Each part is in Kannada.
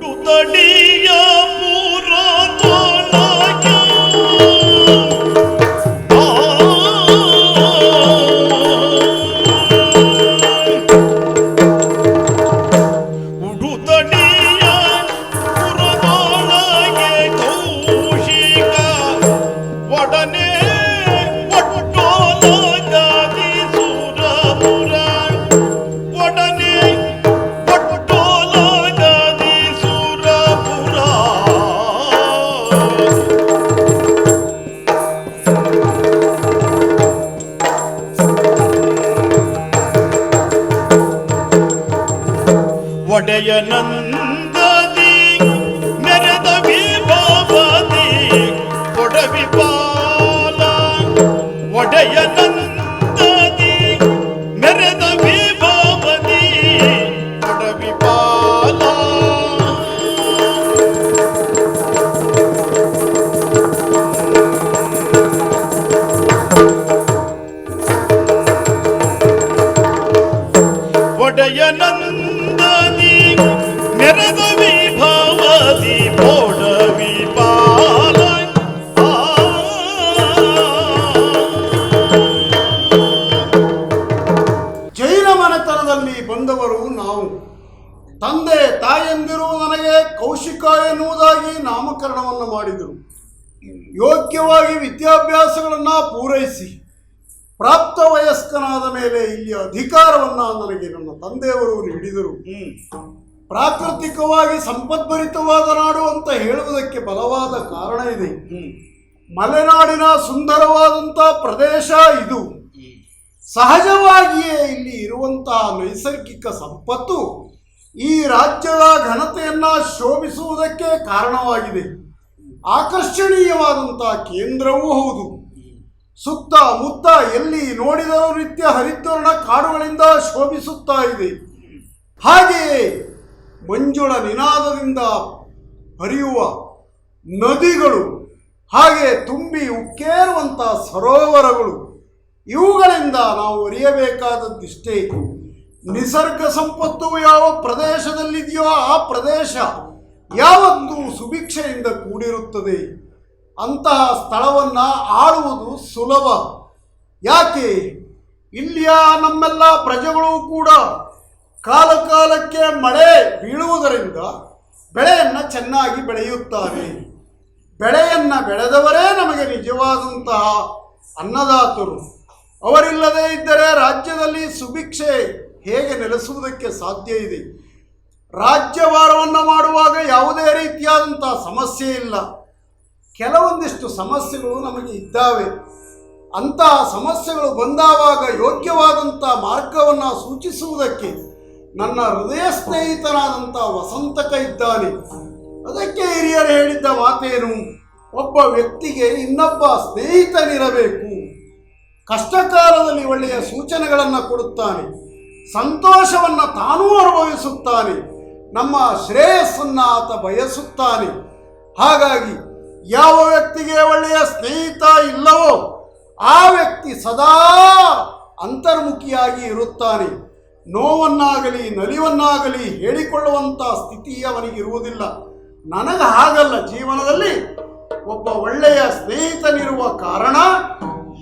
Tu tadiya pu ಜಯದ ಯೋಗ್ಯವಾಗಿ ವಿದ್ಯಾಭ್ಯಾಸಗಳನ್ನು ಪೂರೈಸಿ ಪ್ರಾಪ್ತ ವಯಸ್ಕನಾದ ಮೇಲೆ ಇಲ್ಲಿ ಅಧಿಕಾರವನ್ನು ನನಗೆ ನನ್ನ ತಂದೆಯವರು ನೀಡಿದರು. ಪ್ರಾಕೃತಿಕವಾಗಿ ಸಂಪದ್ಭರಿತವಾದ ನಾಡು ಅಂತ ಹೇಳುವುದಕ್ಕೆ ಬಲವಾದ ಕಾರಣ ಇದೆ. ಮಲೆನಾಡಿನ ಸುಂದರವಾದಂಥ ಪ್ರದೇಶ ಇದು. ಸಹಜವಾಗಿಯೇ ಇಲ್ಲಿ ಇರುವಂತಹ ನೈಸರ್ಗಿಕ ಸಂಪತ್ತು ಈ ರಾಜ್ಯದ ಘನತೆಯನ್ನು ಶೋಭಿಸುವುದಕ್ಕೆ ಕಾರಣವಾಗಿದೆ. ಆಕರ್ಷಣೀಯವಾದಂತಹ ಕೇಂದ್ರವೂ ಹೌದು. ಸುತ್ತ ಮುತ್ತ ಎಲ್ಲಿ ನೋಡಿದರೂ ನಿತ್ಯ ಹರಿದ್ವರ್ಣ ಕಾಡುಗಳಿಂದ ಶೋಭಿಸುತ್ತಾ ಇದೆ. ಹಾಗೆಯೇ ಮಂಜುಳ ನಿನಾದದಿಂದ ಹರಿಯುವ ನದಿಗಳು, ಹಾಗೆ ತುಂಬಿ ಉಕ್ಕೇರುವಂಥ ಸರೋವರಗಳು, ಇವುಗಳಿಂದ ನಾವು ಅರಿಯಬೇಕಾದದ್ದಿಷ್ಟೇ. ನಿಸರ್ಗ ಸಂಪತ್ತು ಯಾವ ಪ್ರದೇಶದಲ್ಲಿದೆಯೋ ಆ ಪ್ರದೇಶ ಯಾವತ್ತೂ ಸುಭಿಕ್ಷೆಯಿಂದ ಕೂಡಿರುತ್ತದೆ. ಅಂತಹ ಸ್ಥಳವನ್ನು ಆಳುವುದು ಸುಲಭ. ಯಾಕೆ? ಇಲ್ಲಿಯ ನಮ್ಮೆಲ್ಲ ಪ್ರಜೆಗಳು ಕೂಡ ಕಾಲಕಾಲಕ್ಕೆ ಮಳೆ ಬೀಳುವುದರಿಂದ ಬೆಳೆಯನ್ನು ಚೆನ್ನಾಗಿ ಬೆಳೆಯುತ್ತಾರೆ. ಬೆಳೆಯನ್ನು ಬೆಳೆದವರೇ ನಮಗೆ ನಿಜವಾದಂತಹ ಅನ್ನದಾತರು. ಅವರಿಲ್ಲದೇ ಇದ್ದರೆ ರಾಜ್ಯದಲ್ಲಿ ಸುಭಿಕ್ಷೆ ಹೇಗೆ ನೆಲೆಸುವುದಕ್ಕೆ ಸಾಧ್ಯ ಇದೆ? ರಾಜ್ಯಭಾರವನ್ನು ಮಾಡುವಾಗ ಯಾವುದೇ ರೀತಿಯಾದಂಥ ಸಮಸ್ಯೆ ಇಲ್ಲ. ಕೆಲವೊಂದಿಷ್ಟು ಸಮಸ್ಯೆಗಳು ನಮಗೆ ಇದ್ದಾವೆ. ಅಂತಹ ಸಮಸ್ಯೆಗಳು ಬಂದಾವಾಗ ಯೋಗ್ಯವಾದಂಥ ಮಾರ್ಗವನ್ನು ಸೂಚಿಸುವುದಕ್ಕೆ ನನ್ನ ಹೃದಯ ಸ್ನೇಹಿತನಾದಂಥ ವಸಂತಕ ಇದ್ದಾನೆ. ಅದಕ್ಕೆ ಹಿರಿಯರು ಹೇಳಿದ್ದ ಮಾತೇನು? ಒಬ್ಬ ವ್ಯಕ್ತಿಗೆ ಇನ್ನೊಬ್ಬ ಸ್ನೇಹಿತನಿರಬೇಕು. ಕಷ್ಟಕಾಲದಲ್ಲಿ ಒಳ್ಳೆಯ ಸೂಚನೆಗಳನ್ನು ಕೊಡುತ್ತಾನೆ. ಸಂತೋಷವನ್ನು ತಾನೂ ಅನುಭವಿಸುತ್ತಾನೆ. ನಮ್ಮ ಶ್ರೇಯಸ್ಸನ್ನು ಆತ ಬಯಸುತ್ತಾನೆ. ಹಾಗಾಗಿ ಯಾವ ವ್ಯಕ್ತಿಗೆ ಒಳ್ಳೆಯ ಸ್ನೇಹಿತ ಇಲ್ಲವೋ ಆ ವ್ಯಕ್ತಿ ಸದಾ ಅಂತರ್ಮುಖಿಯಾಗಿ ಇರುತ್ತಾನೆ. ನೋವನ್ನಾಗಲಿ ನಲಿವನ್ನಾಗಲಿ ಹೇಳಿಕೊಳ್ಳುವಂಥ ಸ್ಥಿತಿ ಅವನಿಗಿರುವುದಿಲ್ಲ ನನಗೆ ಹಾಗಲ್ಲ. ಜೀವನದಲ್ಲಿ ಒಬ್ಬ ಒಳ್ಳೆಯ ಸ್ನೇಹಿತನಿರುವ ಕಾರಣ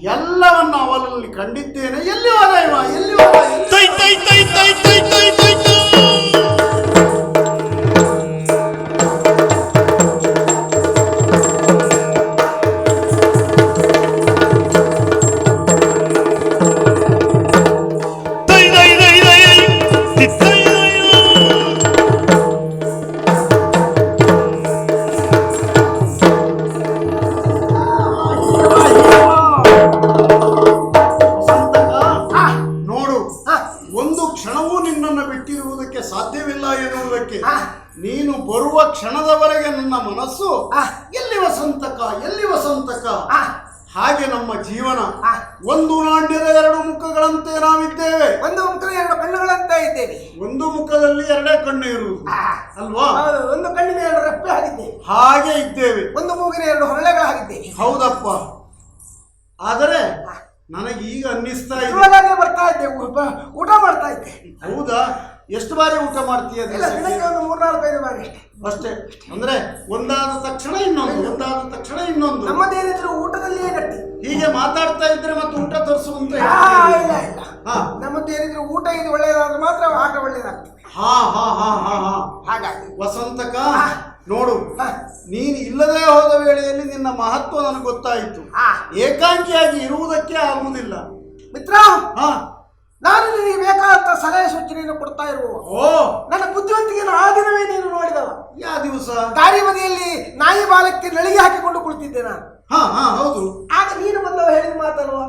ಎಲ್ಲವನ್ನು ಅವನಲ್ಲಿ ಕಂಡಿದ್ದೇನೆ. ಎಲ್ಲಿ ಹೋದ ಎಲ್ಲಿ ಹೋದ? ಒಂದು ನಾಣ್ಯದ ಎರಡು ಮುಖಗಳಂತೆ ನಾವಿದ್ದೇವೆ. ಒಂದು ಮುಖದ ಎರಡು ಕಣ್ಣುಗಳಂತೆ ಇದ್ದೇವೆ. ಒಂದು ಮುಖದಲ್ಲಿ ಎರಡೇ ಕಣ್ಣು ಇರುವುದು. ಅಲ್ವಾ? ಒಂದು ಕಣ್ಣಿನ ಎರಡು ರೆಪ್ಪೆ ಆಗಿದ್ದೇವೆ. ಹಾಗೆ ಇದ್ದೇವೆ. ಒಂದು ಮೂಗಿನ ಎರಡು ಹೊರಳೆಗಳಾಗಿದ್ದೇವೆ ಹೌದಪ್ಪ. ಆದರೆ ನನಗೆ ಈಗ ಅನ್ನಿಸ್ತಾ ಇದೆ. ಬರ್ತಾ ಇದ್ದೆ ಊಟ ಮಾಡ್ತಾ ಇದ್ದೆ. ಹೌದಾ? ಎಷ್ಟು ಬಾರಿ ಊಟ ಮಾಡ್ತೀಯ ಒಂದು ಮೂರ್ನಾಲ್ಕು ಐದು ಬಾರಿ ಅಷ್ಟೇ. ಅಂದ್ರೆ ಒಂದಾದ ತಕ್ಷಣ ಇನ್ನೊಂದು ಒಂದಾದ ತಕ್ಷಣ ಇನ್ನೊಂದು. ನಮ್ಮದೇನಿದ್ರು ಊಟದಲ್ಲಿ ಹೀಗೆ ಮಾತಾಡ್ತಾ ಇದ್ರೆ ಮತ್ತೆ ಊಟ ತರಿಸುವಂತ ಇಲ್ಲ ಇಲ್ಲ. ಹಾ. ನಮ್ಮದೇನಿದ್ರು ಊಟ ಇದು ಒಳ್ಳೆಯದಾದ್ರೆ ಮಾತ್ರ ಆಟ ಒಳ್ಳೆಯದಾಗ್ತದೆ. ಹಾ ಹಾ ಹಾ ಹಾ ಹಾ. ಹಾಗಾಗಿ ವಸಂತಕ ನೋಡು. ನೀನು ಇಲ್ಲದೆ ಹೋದ ವೇಳೆಯಲ್ಲಿ ನಿನ್ನ ಮಹತ್ವ ನನಗೆ ಗೊತ್ತಾಯಿತು. ಏಕಾಂಗಿಯಾಗಿ ಇರುವುದಕ್ಕೆ ಆಗುವುದಿಲ್ಲ. ಮಿತ್ರ ಹಾ. ನಾನು ನಿನಗೆ ಬೇಕಾದಂತ ಸಲಹೆ ಸೂಚನೆಯನ್ನು ಕೊಡ್ತಾ ಇರುವ ಓ. ನನ್ನ ಬುದ್ಧಿವಂತಿಕೆಯನ್ನು ಆ ದಿನವೇ ನೀನು ನೋಡಿದವ. ಯಾ ದಿವಸ? ದಾರಿ ಬದಿಯಲ್ಲಿ ನಾಯಿ ಬಾಲಕ್ಕೆ ನಳಿಗೆ ಹಾಕಿಕೊಂಡು ಕುಳಿತಿದ್ದೆ ನಾನು. ಹಾ ಹಾ. ಹೌದು. ಆಗ ನೀನು ಬಂದವ ಹೇಳಿದ ಮಾತಲ್ವಾ?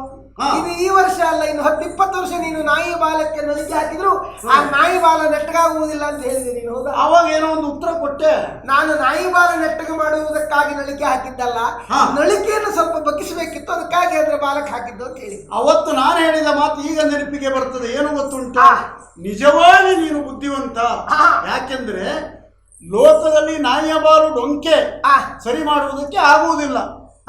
ಇದು ಈ ವರ್ಷ ಅಲ್ಲ ಇನ್ನು ಹತ್ತು ಇಪ್ಪತ್ತು ವರ್ಷ ನೀನು ನಾಯಿ ಬಾಲಕ್ಕೆ ನಳಿಗೆ ಹಾಕಿದ್ರು ಆ ನಾಯಿ ಬಾಲ ನೆಟ್ಟಗಾಗುವುದಿಲ್ಲ ಅಂತ ಹೇಳಿದೆ ನೀನು ಹೌದಾ? ಅವಾಗ ಏನೋ ಒಂದು ಉತ್ತರ ಕೊಟ್ಟೆ. ನಾನು ನಾಯಿ ಬಾಲ ನೆಟ್ಟಗೆ ಮಾಡುವುದಕ್ಕಾಗಿ ನಳಿಕೆ ಹಾಕಿದ್ದಲ್ಲ ನಳಿಕೆಯನ್ನು ಸ್ವಲ್ಪ ಬಗ್ಗಿಸಬೇಕಿತ್ತು ಅದಕ್ಕಾಗಿ ಅದ್ರ ಬಾಲಕ್ ಹಾಕಿದ್ದು ಅಂತ ಹೇಳಿ ಅವತ್ತು ನಾನು ಹೇಳಿದ ಮಾತು ಈಗ ನೆನಪಿಗೆ ಬರ್ತದೆ ಏನು ಗೊತ್ತುಂಟ. ನಿಜವಾಗಿ ನೀನು ಬುದ್ಧಿವಂತ. ಯಾಕೆಂದ್ರೆ ಲೋಕದಲ್ಲಿ ನಾಯಿಯ ಬಾಲು ಡೊಂಕೆ ಆ ಸರಿ ಮಾಡುವುದಕ್ಕೆ ಆಗುವುದಿಲ್ಲ.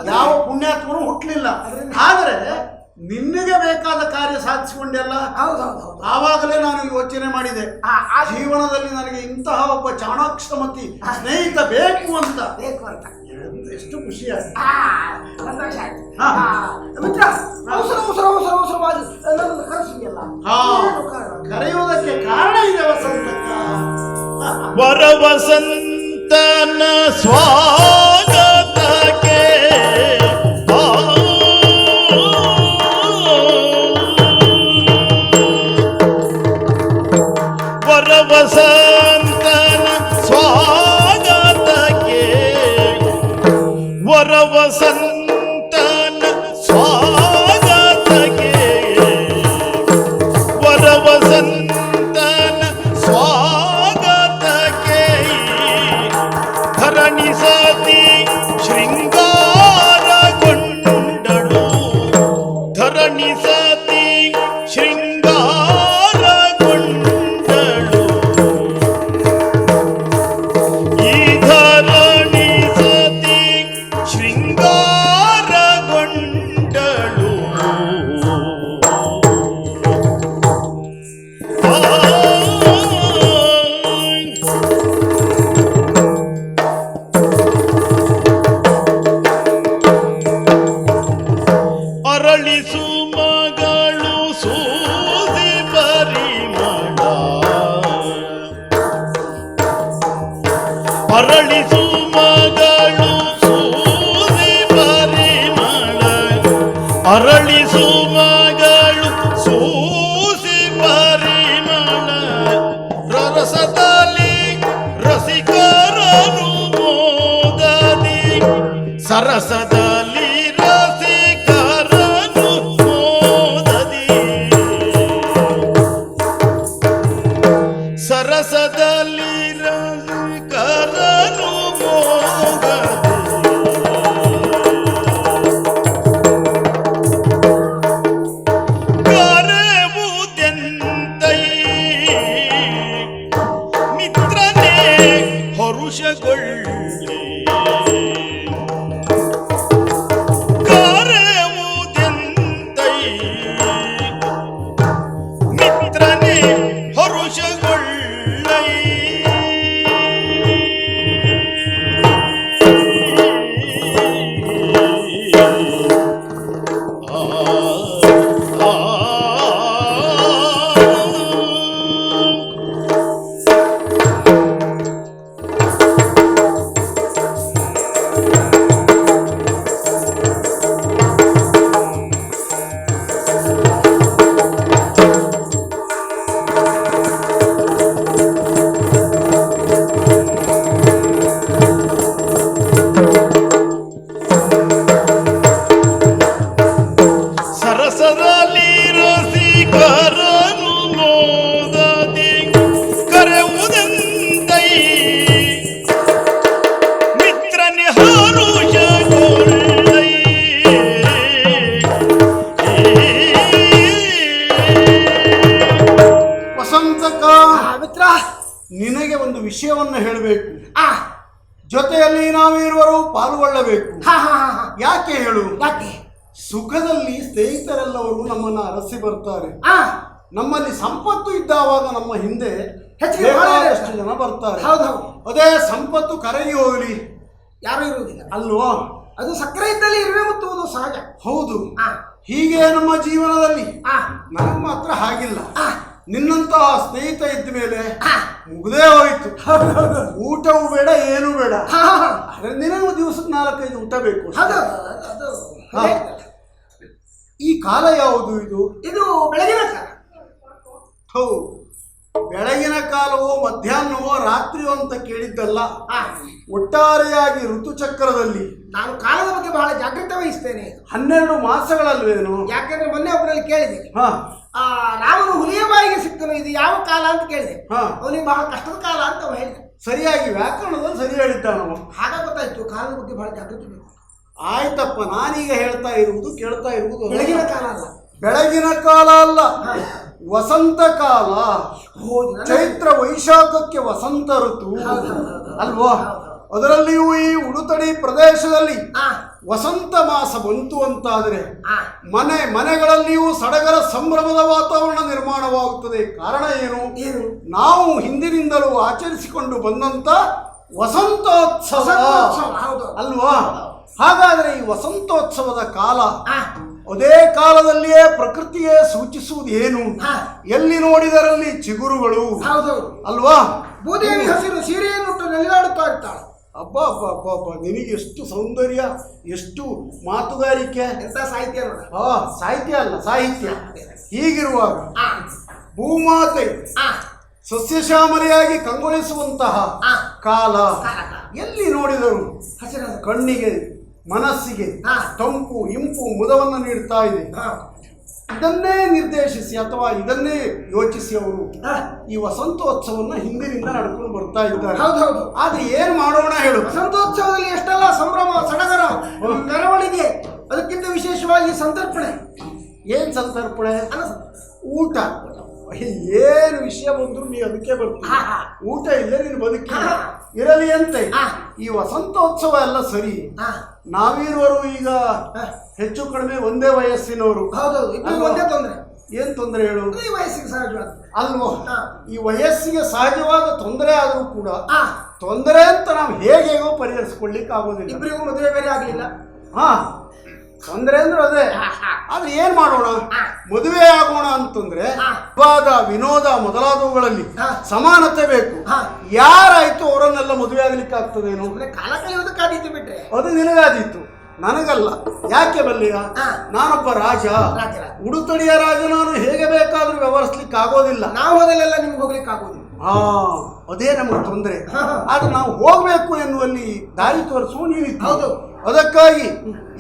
ಯಾವ ಪುಣ್ಯಾತ್ಮರು ಹುಟ್ಟಲಿಲ್ಲ ಅದ್ರಿಂದ- ಆದರೆ ನಿನ್ನಗೆ ಬೇಕಾದ ಕಾರ್ಯ ಸಾಧಿಸಿಕೊಂಡೆಲ್ಲ? ಹೌದೌದು ಆವಾಗಲೇ ನಾನು ಯೋಚನೆ ಮಾಡಿದೆ. ಆ, ಜೀವನದಲ್ಲಿ ನನಗೆ ಇಂತಹ ಒಬ್ಬ ಚಾಣಾಕ್ಷಮತಿ ಸ್ನೇಹಿತ ಬೇಕು ಅಂತ. ಬೇಕು ಅಂತ. ಎಷ್ಟು ಖುಷಿ ಆ, ಸಂತೋಷ ಆಯ್ತು. ಹಾ. ಆ, ಮಿತ್ರ ವರವಸಂತನ ಸ್ವಾಗತಕ್ಕೆ ವರವಸಂತನ சரசதா ಒಂದು ವಿಷಯವನ್ನು ಹೇಳಬೇಕು. ಆ ಜೊತೆಯಲ್ಲಿ ನಾವಿರುವರು ಪಾಲ್ಗೊಳ್ಳಬೇಕು. ಹಾ ಹಾ ಹಾ ಹಾ. ಯಾಕೆ ಹೇಳು? ಯಾಕೆ? ಸುಖದಲ್ಲಿ ಸ್ನೇಹಿತರೆಲ್ಲವರು ನಮ್ಮನ್ನ ಅರಸಿ ಬರ್ತಾರೆ. ಆ. ನಮ್ಮಲ್ಲಿ ಸಂಪತ್ತು ಇದ್ದಾವಾಗ ನಮ್ಮ ಹಿಂದೆ ಹೆಚ್ಚಿಗೆ ಜನ ಬರ್ತಾರೆ. ಹೌದೌದು ಅದೇ ಸಂಪತ್ತು ಕರಗಿ ಹೋಗಲಿ. ಯಾರು ಇರುವುದಿಲ್ಲ. ಅಲ್ವೋ? ಅದು ಸಕ್ಕರೆ ಇದ್ದಲ್ಲಿ ಇರುವೆ ಒಂದು ಸಹಜ. ಹೌದು. ಆ, ಹೀಗೆ ನಮ್ಮ ಜೀವನದಲ್ಲಿ. ಆ, ನನಗೆ ಮಾತ್ರ ಹಾಗಿಲ್ಲ. ಆ, ನಿನ್ನಂತಹ ಸ್ನೇಹಿತ ಇದ್ದ ಮೇಲೆ. ಮುಗ್ದೇ ಹೋಯ್ತು. ಊಟವೂ ಬೇಡ ಏನೂ ಬೇಡ. ನಿನಗೂ. ಆದ್ರೆ ದಿವಸಕ್ಕೆ ನಾಲ್ಕೈದು ಊಟ ಬೇಕು ಈ ಕಾಲ ಯಾವುದು ಇದು? ಇದು ಬೆಳಗಿನ ಕಾಲ. ಹೌದು ಬೆಳಗಿನ ಕಾಲವೋ ಮಧ್ಯಾಹ್ನವೋ ರಾತ್ರಿಯೋ ಅಂತ ಕೇಳಿದ್ದಲ್ಲ. ಒಟ್ಟಾರೆಯಾಗಿ ಋತುಚಕ್ರದಲ್ಲಿ. ನಾನು ಕಾಲದ ಬಗ್ಗೆ ಬಹಳ ಜಾಗ್ರತೆ ವಹಿಸ್ತೇನೆ. ಹನ್ನೆರಡು ಮಾಸಗಳಲ್ವೇನು? ಯಾಕಂದ್ರೆ ಮೊನ್ನೆ ಒಬ್ಬರಲ್ಲಿ ಕೇಳಿದೆ. ಹಾ. ಆ ರಾಮನು ಹುಲಿಯ ಬಾಯಿಗೆ ಸಿಕ್ಕನು ಇದು ಯಾವ ಕಾಲ ಅಂತ ಕೇಳಿದೆ. ಹಾ. ಅವನಿಗೆ ಬಹಳ ಕಷ್ಟದ ಕಾಲ ಅಂತ ಅವ ಹೇಳಿದ. ಸರಿಯಾಗಿ ವ್ಯಾಕರಣದಲ್ಲಿ ಸರಿ ನಾವು. ಆಗ ಗೊತ್ತಾಯ್ತು ಕಾಲದ ಬಗ್ಗೆ ಬಹಳ ಜಾಗೃತಿ ಬೇಕು. ಆಯ್ತಪ್ಪ ನಾನೀಗ ಹೇಳ್ತಾ ಇರುವುದು ಕೇಳ್ತಾ ಇರುವುದು ಬೆಳಗಿನ ಕಾಲ ಅಲ್ಲ. ಬೆಳಗಿನ ಕಾಲ ಅಲ್ಲ. ವಸಂತ ಕಾಲ. ಹೌದು ನನ್ನ- ಚೈತ್ರ ವೈಶಾಖಕ್ಕೆ ವಸಂತ ಋತು. ಹೌದು, ಹೌದು, ಹೌದು. ಅಲ್ವಾ? ಹೌದು. ಅದರಲ್ಲಿಯೂ ಈ ಉಡುತಡಿ ಪ್ರದೇಶದಲ್ಲಿ ವಸಂತ ಮಾಸ ಬಂತು ಅಂತಾದರೆ ಮನೆ ಮನೆಗಳಲ್ಲಿಯೂ ಸಡಗರ ಸಂಭ್ರಮದ ವಾತಾವರಣ ನಿರ್ಮಾಣವಾಗುತ್ತದೆ. ಕಾರಣ ಏನು? ಏನು? ನಾವು ಹಿಂದಿನಿಂದಲೂ ಆಚರಿಸಿಕೊಂಡು ಬಂದಂತ ವಸಂತೋತ್ಸವ. ಅಲ್ವಾ? ಹಾಗಾದರೆ ಈ ವಸಂತೋತ್ಸವದ ಕಾಲ ಅದೇ ಕಾಲದಲ್ಲಿಯೇ ಪ್ರಕೃತಿಯೇ ಸೂಚಿಸುವುದು ಏನು? ಎಲ್ಲಿ ನೋಡಿದರಲ್ಲಿ ಚಿಗುರುಗಳು? ಅಲ್ವಾ? ಭೂದೇವಿ ಹಸಿರು ಸೀರೆಯನ್ನುಟ್ಟು ನೆಲೆದಾಡುತ್ತಾ ಇರ್ತಾಳೆ. ಅಬ್ಬಾ ಅಬ್ಬ ಅಬ್ಬ ಅಬ್ಬ. ನಿನಗೆ ಎಷ್ಟು ಸೌಂದರ್ಯ ಎಷ್ಟು ಮಾತುಗಾರಿಕೆ. ಎಂತ ಸಾಹಿತ್ಯ ಹಾ ಸಾಹಿತ್ಯ ಅಲ್ಲ ಸಾಹಿತ್ಯ. ಹೀಗಿರುವಾಗ ಭೂಮಾತೆ ಆ, ಸಸ್ಯಶ್ಯಾಮಲೆಯಾಗಿ ಕಂಗೊಳಿಸುವಂತಹ ಆ, ಕಾಲ. ಎಲ್ಲಿ ನೋಡಿದರು ಹಸಿರ ಕಣ್ಣಿಗೆ ಮನಸ್ಸಿಗೆ. ತಂಪು ಇಂಪು ಮುದವನ್ನು ನೀಡ್ತಾ ಇದೆ. ಇದನ್ನೇ ನಿರ್ದೇಶಿಸಿ ಅಥವಾ ಇದನ್ನೇ ಯೋಚಿಸಿ ಅವರು. ಈ ವಸಂತೋತ್ಸವನ್ನ ಹಿಂದಿನಿಂದ ನಡ್ಕೊಂಡು ಬರ್ತಾ ಇದ್ದಾರೆ. ಹೌದೌದು ಆದ್ರೆ ಏನ್ ಮಾಡೋಣ ಹೇಳು. ವಸಂತೋತ್ಸವದಲ್ಲಿ ಎಷ್ಟೆಲ್ಲ ಸಂಭ್ರಮ ಸಡಗರ ಮೆರವಣಿಗೆ ಅದಕ್ಕಿಂತ ವಿಶೇಷವಾಗಿ ಸಂತರ್ಪಣೆ. ಏನ್ ಸಂತರ್ಪಣೆ? ಊಟ. ಏನು ವಿಷಯ ಬಂದ್ರು ನೀ ಅದಕ್ಕೆ ಹಾ. ಊಟ ಇಲ್ಲ ನೀನು ಬದುಕಿ. ಇರಲಿ ಅಂತೆ. ಈ ವಸಂತೋತ್ಸವ ಎಲ್ಲ ಸರಿ. ನಾವಿರುವರು ಈಗ ಹೆಚ್ಚು ಕಡಿಮೆ ಒಂದೇ ವಯಸ್ಸಿನವರು. ಒಂದೇ ತೊಂದರೆ. ಏನ್ ತೊಂದರೆ ಹೇಳು? ಈ ವಯಸ್ಸಿಗೆ ಸಹಜವಾದ ಅಲ್ವೋ. ಈ ವಯಸ್ಸಿಗೆ ಸಹಜವಾದ ತೊಂದರೆ ಆದರೂ ಕೂಡ ತೊಂದರೆ ಅಂತ ನಾವು ಹೇಗೆ ಹೇಗೋ ಪರಿಹರಿಸ್ಕೊಳ್ಳಿಕ್ಕೆ ಆಗೋದಿಲ್ಲ ಇಬ್ಬರಿಗೂ ಮದುವೆ ಬೇರೆ ಆಗಲಿಲ್ಲ. ಹಾ. ತೊಂದರೆ ಅಂದ್ರೆ ಅದೇ. ಆದ್ರೆ ಏನ್ ಮಾಡೋಣ. ಮದುವೆ ಆಗೋಣ ಅಂತಂದ್ರೆ. ವಿವಾದ ವಿನೋದ ಮೊದಲಾದವುಗಳಲ್ಲಿ. ಸಮಾನತೆ ಬೇಕು. ಯಾರಾಯ್ತು ಅವರನ್ನೆಲ್ಲ ಮದುವೆ ಆಗ್ಲಿಕ್ಕೆ ಆಗ್ತದೇನು ಕಾಲ ಕಳೆಯೋದಕ್ಕಾದೀತು ಬಿಟ್ರೆ ಅದು ನಿನಗಾದೀತು ನನಗಲ್ಲ ಯಾಕೆ ಬಲ್ಲಿಯ. ನಾನೊಬ್ಬ ರಾಜ. ಉಡುತಡಿಯ ರಾಜ ನಾನು ಹೇಗೆ ಬೇಕಾದ್ರೂ ವ್ಯವಹರಿಸ್ಲಿಕ್ಕೆ ಆಗೋದಿಲ್ಲ ನಾವು ಅದಲ್ಲೆಲ್ಲ ನಿಮ್ಗೆ ಹೋಗ್ಲಿಕ್ಕೆ ಆಗೋದಿಲ್ಲ ಹಾ ಅದೇ ನಮಗೆ ತೊಂದರೆ. ಆದ್ರೆ ನಾವು ಹೋಗ್ಬೇಕು ಎನ್ನುವಲ್ಲಿ ದಾರಿ ತೋರಿಸುವ ನೀವಿತ್ತು ಹೌದು. ಅದಕ್ಕಾಗಿ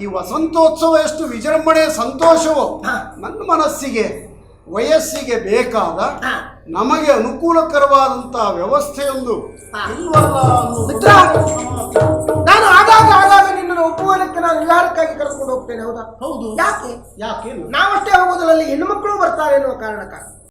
ಈ ವಸಂತೋತ್ಸವ ಎಷ್ಟು ವಿಜೃಂಭಣೆ ಸಂತೋಷವೋ ನನ್ನ ಮನಸ್ಸಿಗೆ ವಯಸ್ಸಿಗೆ ಬೇಕಾದ ನಮಗೆ ಅನುಕೂಲಕರವಾದಂತಹ ವ್ಯವಸ್ಥೆಯೊಂದು. ನಾನು ಆಗಾಗ ಆಗಾಗ ನಿನ್ನನ್ನು ಒಪ್ಪುವುದಕ್ಕೆ ನಾನು ವಿಹಾರಕ್ಕಾಗಿ ಕರ್ಕೊಂಡು ಹೋಗ್ತೇನೆ ಹೌದಾ? ಹೌದು. ಯಾಕೆ? ಯಾಕೆ? ನಾವಷ್ಟೇ ಹೋಗೋದ್ರಲ್ಲಿ ಹೆಣ್ಣು ಮಕ್ಕಳು ಬರ್ತಾರೆ ಎನ್ನುವ ಕಾರಣಕ್ಕಾಗಿ.